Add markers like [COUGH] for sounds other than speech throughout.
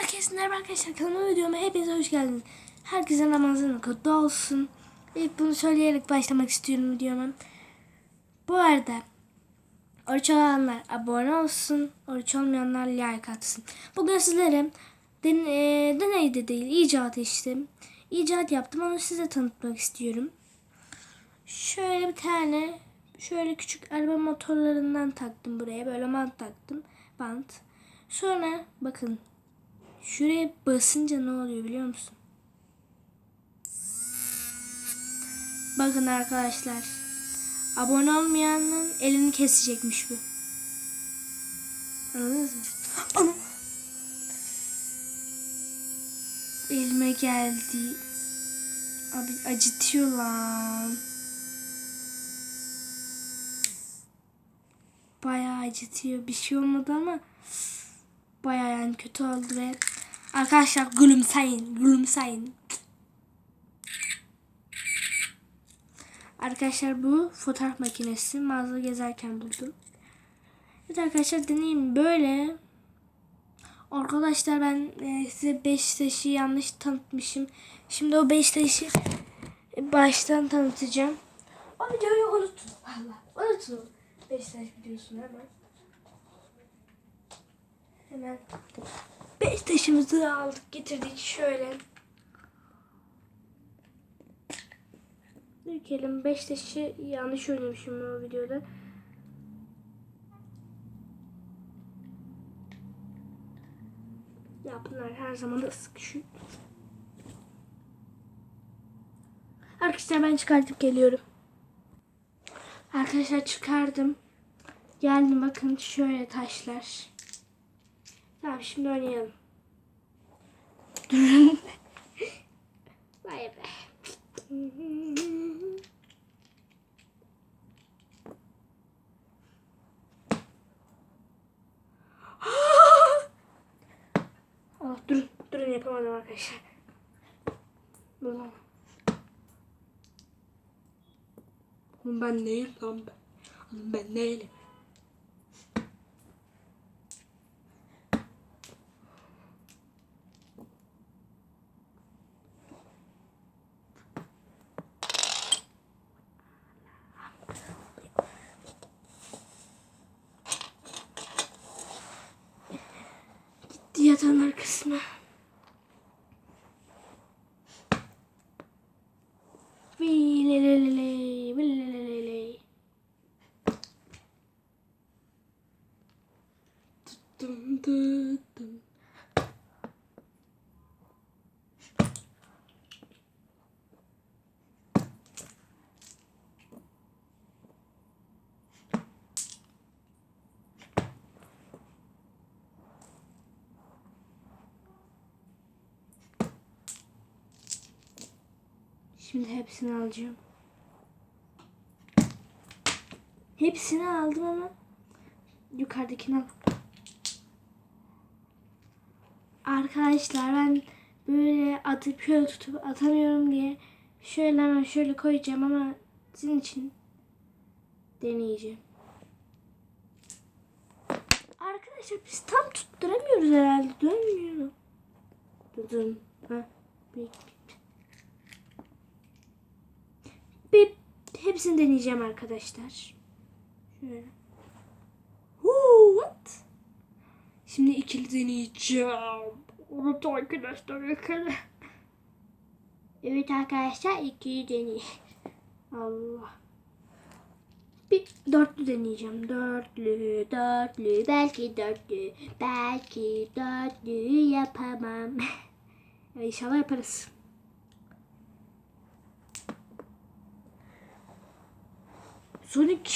Herkese merhaba arkadaşlar kanalıma videoma hepinize hoş geldiniz. Herkese Ramazan kutlu olsun. İlk bunu söyleyerek başlamak istiyorum videoma. Bu arada oruç olanlar abone olsun. Oruç olmayanlar like atsın. Bugün sizlere den, e, deney de değil icat işte. İcat yaptım onu size tanıtmak istiyorum. Şöyle bir tane şöyle küçük araba motorlarından taktım buraya. Böyle mant taktım. Bant. Sonra bakın Şuraya basınca ne oluyor biliyor musun? Bakın arkadaşlar. Abone olmayanın elini kesecekmiş bu. Anladınız mı? Ana! Elime geldi. Abi acıtıyor lan. Bayağı acıtıyor. Bir şey olmadı ama bayağı yani kötü oldu ve arkadaşlar gülümseyin gülümseyin. Arkadaşlar bu fotoğraf makinesi mağaza gezerken buldum. Evet arkadaşlar deneyim böyle. Arkadaşlar ben e, size Beşiktaş'ı yanlış tanıtmışım. Şimdi o Beşiktaş'ı baştan tanıtacağım. O videoyu unutun. Valla unutun. Beşiktaş videosunu hemen Hemen beş taşımızı aldık getirdik şöyle. Dökelim. Beş taşı yanlış oynamışım o videoda. Ya bunlar her zaman da sıkışıyor. Arkadaşlar ben çıkartıp geliyorum. Arkadaşlar çıkardım. Geldim bakın şöyle taşlar. Tamam şimdi oynayalım. [LAUGHS] Vay be. [GASPS] Allah durun. Durun yapamadım arkadaşlar. Oğlum ben neyim lan ben? Ben neyim? Vilelelele, vilelelele. Tuttum tuttum. Şimdi hepsini alacağım. Hepsini aldım ama yukarıdakini al. Arkadaşlar ben böyle atıp şöyle tutup atamıyorum diye şöyle hemen şöyle koyacağım ama sizin için deneyeceğim. Arkadaşlar biz tam tutturamıyoruz herhalde. Dönmüyor. Durdum. Ha. Bir, bir hepsini deneyeceğim arkadaşlar. Şöyle. Woo, what? Şimdi ikili deneyeceğim. Evet arkadaşlar ikili. Evet arkadaşlar ikili deney. Allah. Bir dörtlü deneyeceğim. Dörtlü, dörtlü, belki dörtlü, belki dörtlü yapamam. [LAUGHS] İnşallah yaparız. Sonic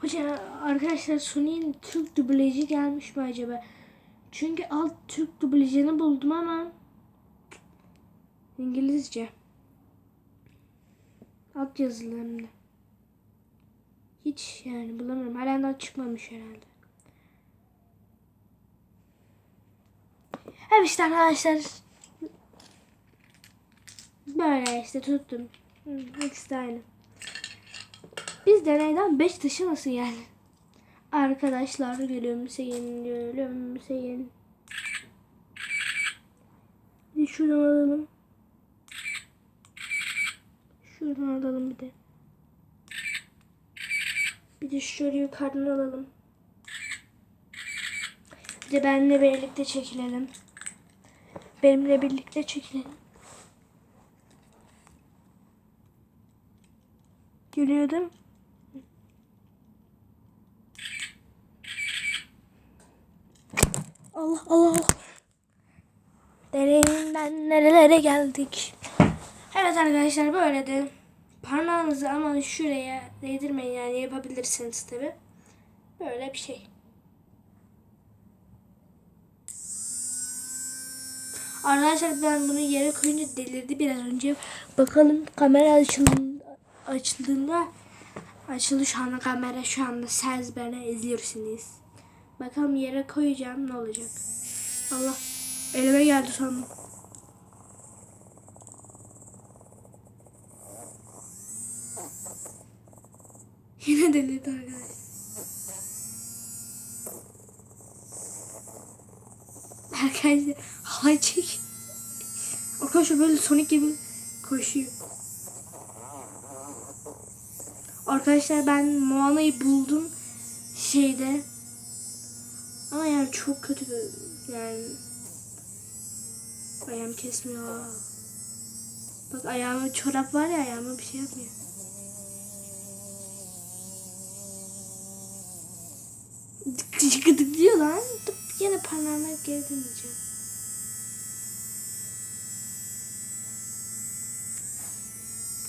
Hoca arkadaşlar Sonic'in Türk dublajı gelmiş mi acaba? Çünkü alt Türk dublajını buldum ama İngilizce. Alt de. Hiç yani bulamıyorum. Halen daha çıkmamış herhalde. Evet işte arkadaşlar. Böyle işte tuttum. İkisi de aynı. Biz deneyden 5 taşı nasıl yani? Arkadaşlar gülümseyin gülümseyin. Bir şuradan alalım. Şuradan alalım bir de. Bir de şöyle yukarıdan alalım. Bir de benimle birlikte çekilelim. Benimle birlikte çekilelim. Geliyor değil mi? Allah Allah Allah. Dereyinden nerelere geldik. Evet arkadaşlar böyle de parmağınızı ama şuraya değdirmeyin yani yapabilirsiniz tabi. Böyle bir şey. Arkadaşlar ben bunu yere koyunca delirdi biraz önce. Bakalım kamera açıldığında, açıldığında açıldı şu anda kamera şu anda siz beni izliyorsunuz. Bakalım yere koyacağım ne olacak. Allah elime geldi sandım. [LAUGHS] Yine delirdi arkadaşlar. Arkadaşlar halay çek. Arkadaşlar böyle Sonic gibi koşuyor. Arkadaşlar ben Moana'yı buldum şeyde. Ama yani çok kötü yani ayağım kesmiyor. Bak ayağıma çorap var ya ayağıma bir şey yapmıyor. Gıdık diyor lan. Dur, Yine parmağıma geri döneceğim.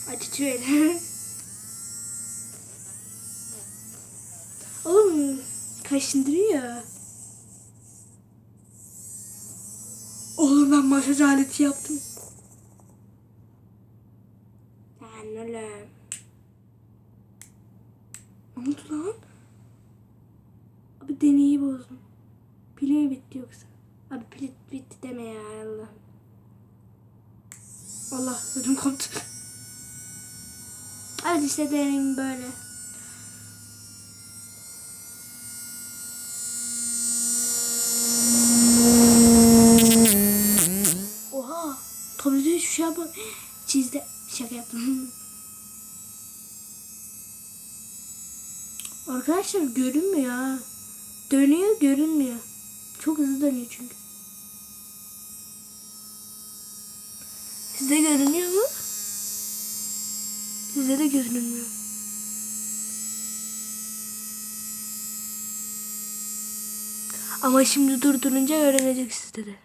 Acıtıyor eli. [LAUGHS] Oğlum kaşındırıyor. Oğlum ben masaj aleti yaptım. Lan oğlum. Ne oldu lan? Abi deneyi bozdum. Pili mi bitti yoksa? Abi pili bitti deme ya Allah. Allah ödüm koptu. Evet işte deneyim böyle. Oha. Tabii de şu şey yapma. Çizdi. Şaka yaptım. Arkadaşlar görünmüyor ha. Dönüyor görünmüyor. Çok hızlı dönüyor çünkü. Sizde görünüyor mu? Sizde de görünmüyor. Ama şimdi durdurunca öğrenecek sizde de.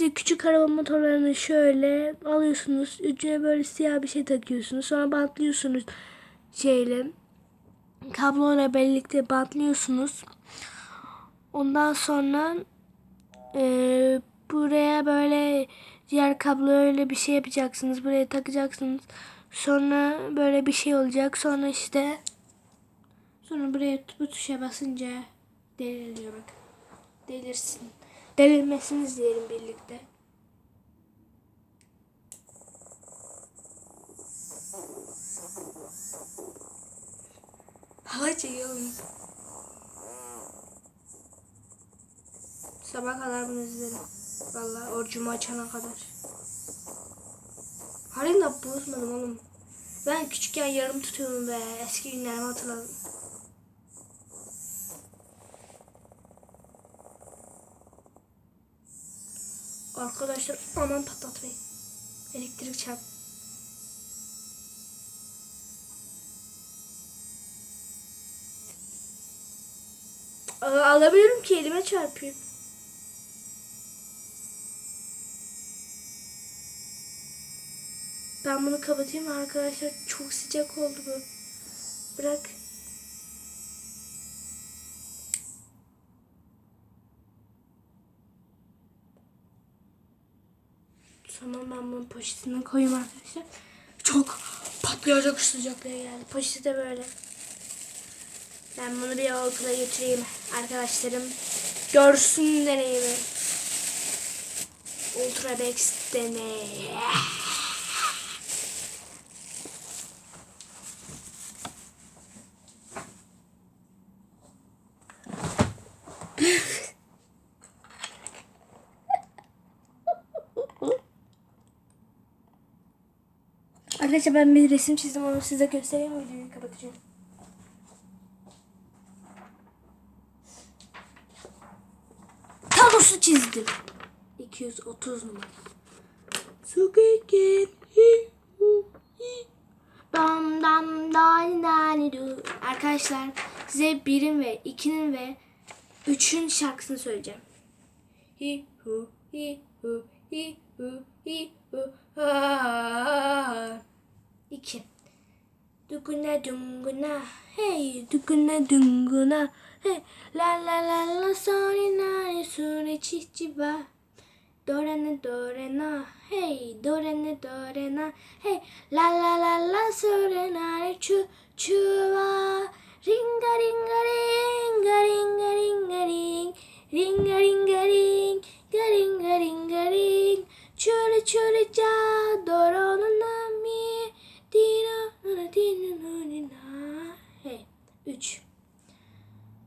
İşte küçük araba motorlarını şöyle alıyorsunuz. Ucuna böyle siyah bir şey takıyorsunuz. Sonra bantlıyorsunuz şeyle. Kabloyla birlikte bantlıyorsunuz. Ondan sonra eee, buraya böyle diğer kabloyla bir şey yapacaksınız. Buraya takacaksınız. Sonra böyle bir şey olacak. Sonra işte sonra buraya bu tuşa basınca deliriyor bak. Delirsin. Delirmesiniz diyelim birlikte. Hava çekiyorum. Sabah kadar bunu izlerim. Vallahi orucumu açana kadar. Halen bozmadım oğlum. Ben küçükken yarım tutuyordum be. Eski günlerimi hatırladım. Arkadaşlar aman patlatmayın. Elektrik çarp. Alabilirim ki elime çarpıyor. Ben bunu kapatayım arkadaşlar? Çok sıcak oldu bu. Bırak. Tamam ben bunu poşetine koyayım arkadaşlar. Çok patlayacak sıcaklığa geldi. Poşeti de böyle. Ben bunu bir okula götüreyim arkadaşlarım. Görsün deneyimi. Ultra Bex deney. Arkadaşlar ben bir resim çizdim onu size göstereyim videoyu kapatacağım. Tabusu çizdim. 230 numara. Sugeken. Dam dam dani dani du. Arkadaşlar size birin ve ikinin ve üçün şarkısını söyleyeceğim. Hi hu hi hu hi hu hi hu ha. İki. Duguna dunguna hey duguna dunguna hey. La la la la soni nani suni chichi ba. Dorene dorena hey dorene dorena hey. La la la la sore nani chu chuva ringa ringa ringa ringa ringa ring. Ringa ringa ring ringa ringa ring. Churi churi cha dorono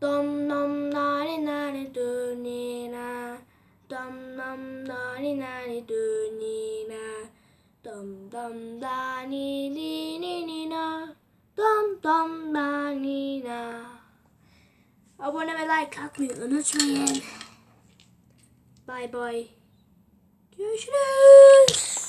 Dom dom nani nani do ni na Dom dom nani nani do ni na Dom dom da ni ni ni na Dom dom da ni na Abone ve like atmayı unutmayın. Bye bye. Görüşürüz.